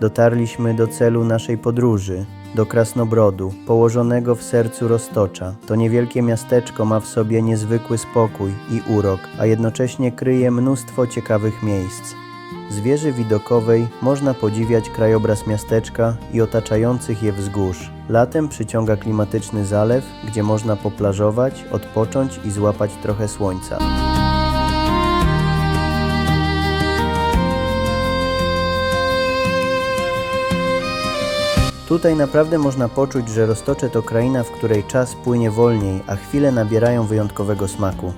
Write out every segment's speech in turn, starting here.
Dotarliśmy do celu naszej podróży, do Krasnobrodu, położonego w sercu Roztocza. To niewielkie miasteczko ma w sobie niezwykły spokój i urok, a jednocześnie kryje mnóstwo ciekawych miejsc. Z wieży widokowej można podziwiać krajobraz miasteczka i otaczających je wzgórz. Latem przyciąga klimatyczny zalew, gdzie można poplażować, odpocząć i złapać trochę słońca. Tutaj naprawdę można poczuć, że Roztocze to kraina, w której czas płynie wolniej, a chwile nabierają wyjątkowego smaku.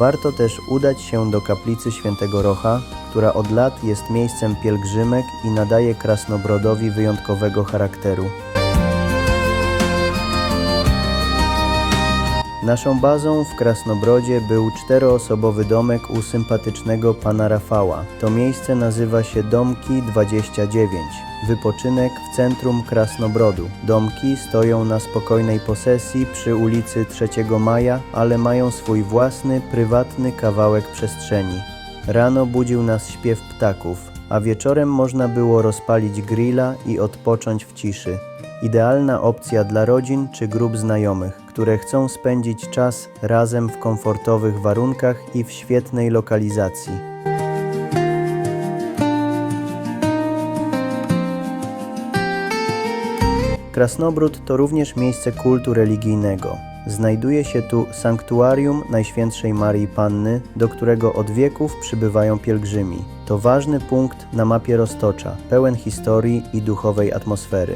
Warto też udać się do kaplicy świętego Rocha, która od lat jest miejscem pielgrzymek i nadaje Krasnobrodowi wyjątkowego charakteru. Naszą bazą w Krasnobrodzie był czteroosobowy domek u sympatycznego pana Rafała. To miejsce nazywa się Domki 29. Wypoczynek w centrum Krasnobrodu. Domki stoją na spokojnej posesji przy ulicy 3 Maja, ale mają swój własny, prywatny kawałek przestrzeni. Rano budził nas śpiew ptaków, a wieczorem można było rozpalić grilla i odpocząć w ciszy. Idealna opcja dla rodzin czy grup znajomych, które chcą spędzić czas razem w komfortowych warunkach i w świetnej lokalizacji. Krasnobród to również miejsce kultu religijnego. Znajduje się tu sanktuarium Najświętszej Marii Panny, do którego od wieków przybywają pielgrzymi. To ważny punkt na mapie Roztocza, pełen historii i duchowej atmosfery.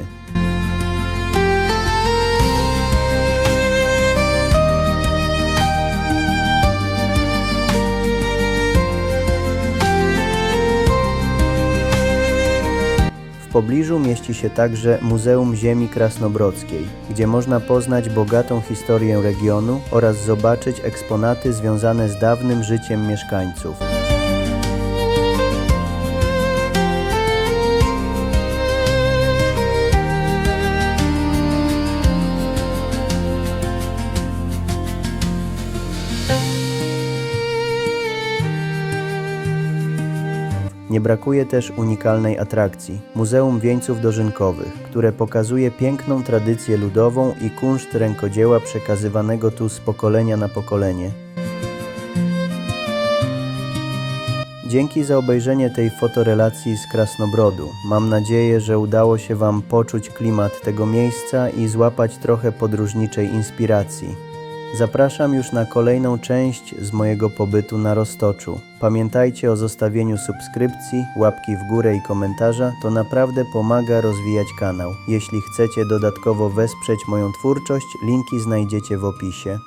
Pobliżu mieści się także Muzeum Ziemi Krasnobrodzkiej, gdzie można poznać bogatą historię regionu oraz zobaczyć eksponaty związane z dawnym życiem mieszkańców. Nie brakuje też unikalnej atrakcji Muzeum Wieńców Dożynkowych, które pokazuje piękną tradycję ludową i kunszt rękodzieła przekazywanego tu z pokolenia na pokolenie. Dzięki za obejrzenie tej fotorelacji z Krasnobrodu. Mam nadzieję, że udało się Wam poczuć klimat tego miejsca i złapać trochę podróżniczej inspiracji. Zapraszam już na kolejną część z mojego pobytu na Roztoczu. Pamiętajcie o zostawieniu subskrypcji, łapki w górę i komentarza, to naprawdę pomaga rozwijać kanał. Jeśli chcecie dodatkowo wesprzeć moją twórczość, linki znajdziecie w opisie.